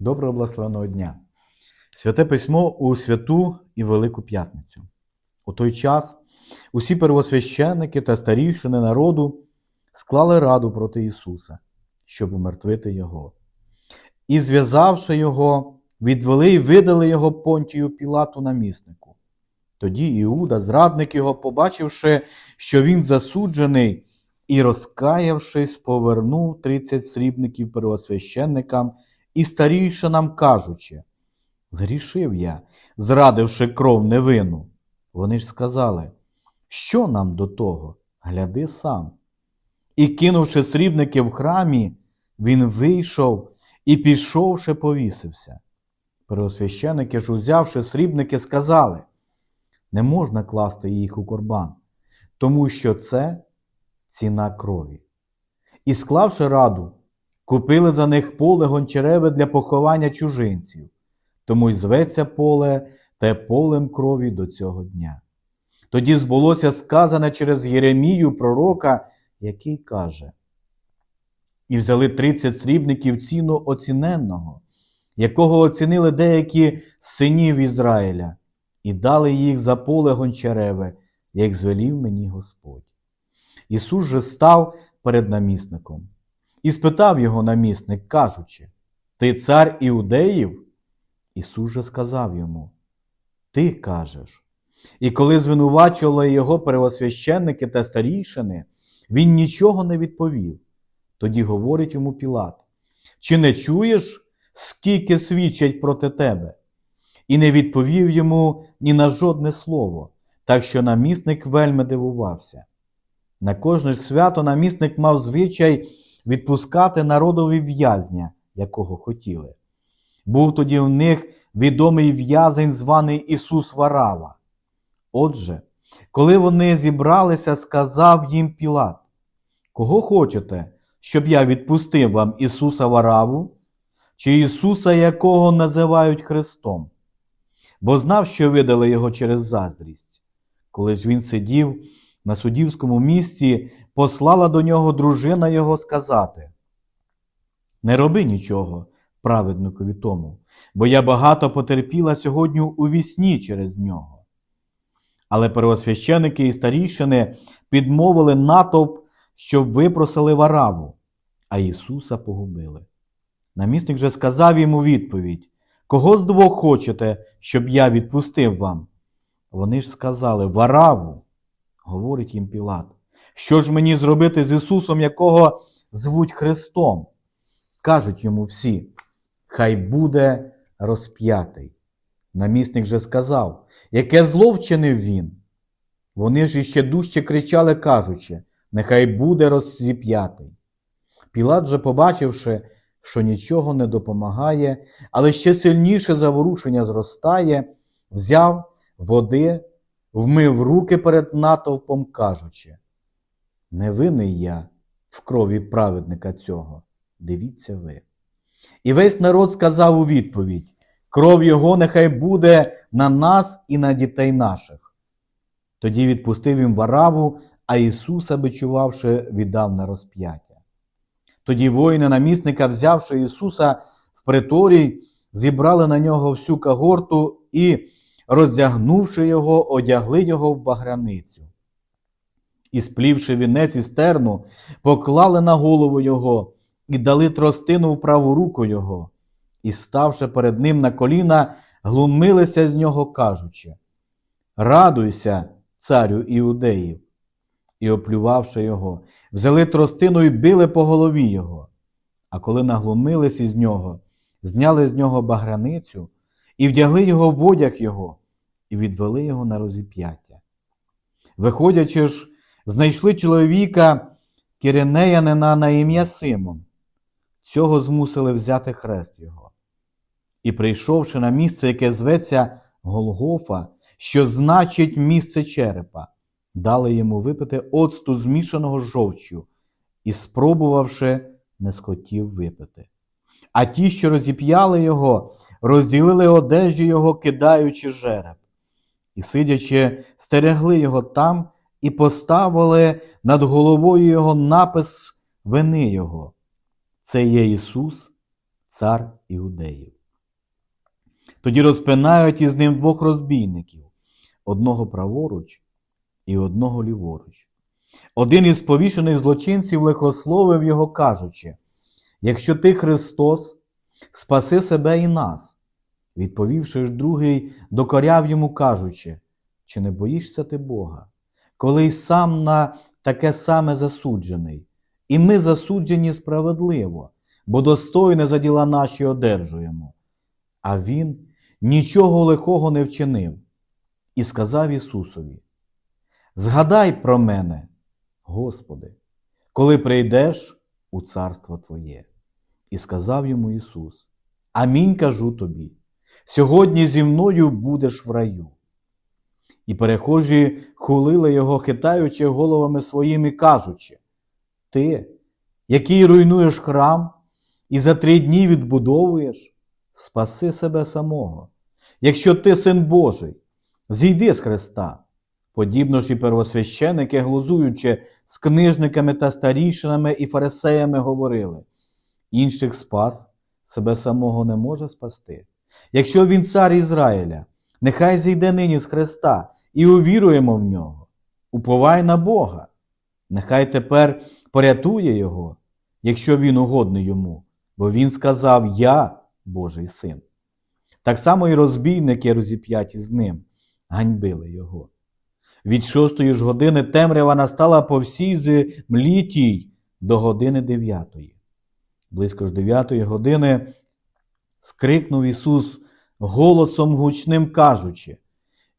Доброго благословеного дня! Святе письмо у святу і Велику П'ятницю. У той час усі первосвященники та старішини народу склали раду проти Ісуса, щоб умертвити Його. І, зв'язавши Його, відвели і видали Його понтію Пілату наміснику. Тоді Іуда, зрадник його, побачивши, що він засуджений, і, розкаявшись, повернув тридцять срібників первосвященникам і старішинам, кажучи, згрішив я, зрадивши кров невину. Вони ж сказали, що нам до того? Гляди сам. І, кинувши срібники в храмі, він вийшов і, пішовши, повісився. Первосвященники ж, узявши срібники, сказали, не можна класти їх у корбан, тому що це ціна крові. І, склавши раду, купили за них поле гончареве для поховання чужинців, тому й зветься поле те полем крові до цього дня. Тоді збулося сказане через Єремію пророка, який каже: І взяли тридцять срібників ціну оціненного, якого оцінили деякі синів Ізраїля, і дали їх за поле гончареве, як звелів мені Господь. Ісус же став перед намісником і спитав його намісник, кажучи: Ти цар іудеїв? Ісус же сказав йому: Ти кажеш. І коли звинувачували його первосвященники та старійшини, він нічого не відповів. Тоді говорить йому Пілат: Чи не чуєш, скільки свідчать проти тебе? І не відповів йому ні на жодне слово, так що намісник вельми дивувався. На кожне свято намісник мав звичай відпускати народові в'язня, якого хотіли. Був тоді в них відомий в'язень, званий Ісус Варава. Отже, коли вони зібралися, сказав їм Пілат: Кого хочете, щоб я відпустив вам Ісуса Вараву, чи Ісуса, якого називають Христом? Бо знав, що видали його через заздрість. Коли ж він сидів на судівському місці, послала до нього дружина його сказати: Не роби нічого, праведникові тому, бо я багато потерпіла сьогодні у вісні через нього. Але первосвященики і старішини підмовили натовп, щоб випросили вараву, а Ісуса погубили. Намісник же сказав йому відповідь: Кого з двох хочете, щоб я відпустив вам? Вони ж сказали Вараву, говорить їм Пілат. Що ж мені зробити з Ісусом, якого звуть Христом? Кажуть йому всі, хай буде розп'ятий. Намісник же сказав, яке зло вчинив він. Вони ж іще дужче кричали, кажучи, нехай буде роззіп'ятий. Пілат же, побачивши, що нічого не допомагає, але ще сильніше заворушення зростає, взяв води, вмив руки перед натовпом, кажучи, не винний я в крові праведника цього, дивіться ви. І весь народ сказав у відповідь: кров його нехай буде на нас і на дітей наших. Тоді відпустив їм вараву, а Ісуса, бичувавши, віддав на розп'яття. Тоді воїни намісника, взявши Ісуса в приторій, зібрали на нього всю кагорту і, роздягнувши його, одягли його в баграницю. І, сплівши вінець і стерну, поклали на голову його і дали тростину в праву руку його, і, ставши перед ним на коліна, глумилися з нього, кажучи: Радуйся, царю іудеїв! І, оплювавши його, взяли тростину і били по голові його. А коли наглумились із нього, зняли з нього баграницю і вдягли його в одяг його, і відвели його на розіп'яття. Виходячи ж, знайшли чоловіка киренеянина на ім'я Симон. Цього змусили взяти хрест його. І, прийшовши на місце, яке зветься Голгофа, що значить місце черепа, дали йому випити оцту змішаного жовчю, і, спробувавши, не схотів випити. А ті, що розіп'яли його, розділили одежі його, кидаючи жереб, і, сидячи, стерегли його там і поставили над головою його напис вини його. Це є Ісус, цар Іудеїв. Тоді розпинають із ним двох розбійників одного праворуч і одного ліворуч. Один із повішених злочинців лихословив його, кажучи: Якщо ти Христос, спаси себе і нас. Відповівши ж другий, докоряв йому, кажучи, чи не боїшся ти Бога, коли й сам на таке саме засуджений, і ми засуджені справедливо, бо достойне за діла наші одержуємо. А він нічого лихого не вчинив, і сказав Ісусові: Згадай про мене, Господи, коли прийдеш у царство Твоє. І сказав йому Ісус: Амінь кажу тобі, сьогодні зі мною будеш в раю. І перехожі хулили його, хитаючи головами своїми, кажучи: Ти, який руйнуєш храм і за три дні відбудовуєш, спаси себе самого. Якщо ти син Божий, зійди з Христа. Подібно ж і первосвященики, глузуючи з книжниками та старішинами і фарисеями, говорили: інших спас, себе самого не може спасти. Якщо він цар Ізраїля, нехай зійде нині з Христа і увіруємо в нього. Уповай на Бога. Нехай тепер порятує його, якщо він угодний йому, бо він сказав: Я Божий син. Так само і розбійники розіп'яті з ним ганьбили його. Від шостої ж години темрява настала по всій землі тій до години дев'ятої. Близько ж дев'ятої години скрикнув Ісус голосом гучним кажучи: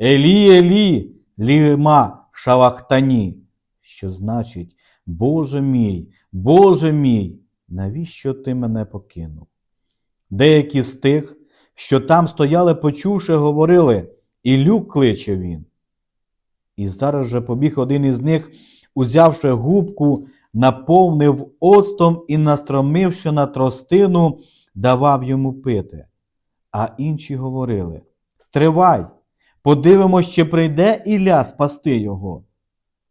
Елі, Елі, ліма шавахтані, що значить, Боже мій, Боже мій, навіщо ти мене покинув? Деякі з тих, що там стояли, почувши, говорили, Ілю кличе він. І зараз же побіг один із них, узявши губку, наповнив оцтом і, настромивши на тростину, давав йому пити. А інші говорили: Стривай, подивимось, чи прийде Ілля спасти його.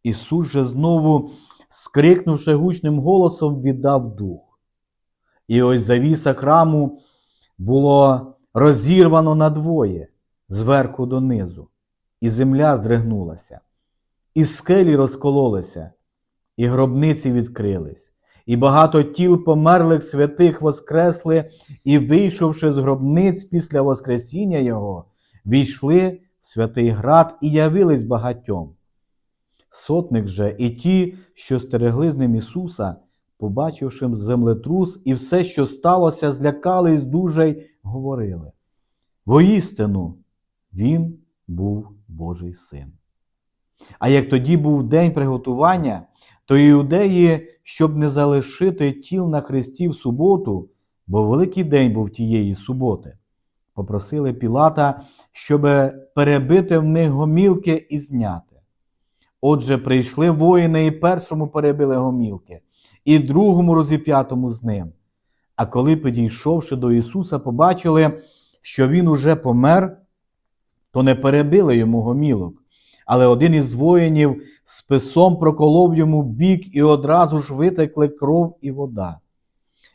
Ісус же знову, скрикнувши гучним голосом, віддав дух. І ось завіса храму було розірвано надвоє, зверху донизу, і земля здригнулася, і скелі розкололися, і гробниці відкрились, і багато тіл померлих святих воскресли, і, вийшовши з гробниць після Воскресіння Його, війшли святий град і явились багатьом. Сотник же і ті, що стерегли з ним Ісуса, побачивши землетрус і все, що сталося, злякались дуже й говорили. Воістину, він був Божий син. А як тоді був день приготування, то іудеї, щоб не залишити тіл на хресті в суботу, бо великий день був тієї суботи, попросили Пілата, щоб перебити в них гомілки і зняти. Отже, прийшли воїни і першому перебили гомілки, і другому розіп'ятому з ним. А коли, підійшовши до Ісуса, побачили, що Він уже помер, то не перебили йому гомілок. Але один із воїнів списом проколов йому бік, і одразу ж витекли кров і вода.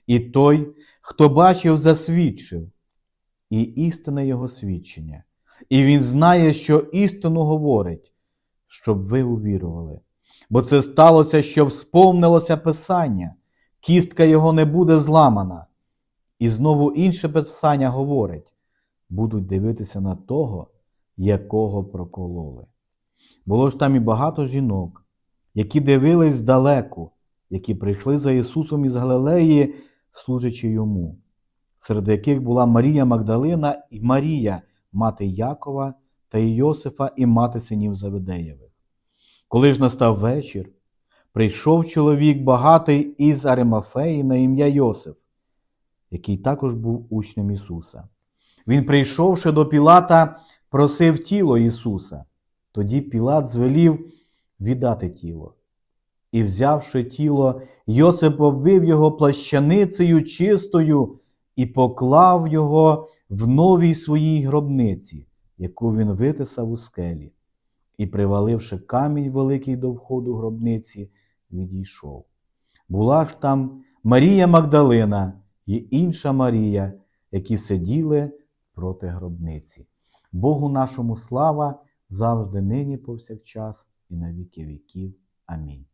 І той, хто бачив, засвідчив, і істинне його свідчення. І він знає, що істину говорить, щоб ви увірували. Бо це сталося, щоб сповнилося Писання, кістка його не буде зламана. І знову інше Писання говорить: будуть дивитися на того, якого прокололи. Було ж там і багато жінок, які дивились здалеку, які прийшли за Ісусом із Галилеї, служачи йому, серед яких була Марія Магдалина і Марія, мати Якова та Йосифа і мати синів Заведеєвих. Коли ж настав вечір, прийшов чоловік багатий із Аримафеї на ім'я Йосиф, який також був учнем Ісуса. Він, прийшовши до Пілата, просив тіло Ісуса. Тоді Пілат звелів віддати тіло. І, взявши тіло, Йосип обвив його плащаницею чистою і поклав його в новій своїй гробниці, яку він витисав у скелі, і, приваливши камінь великий до входу гробниці, відійшов. Була ж там Марія Магдалина і інша Марія, які сиділи проти гробниці. Богу нашому слава завжди, нині, повсякчас і на віки віків. Амінь.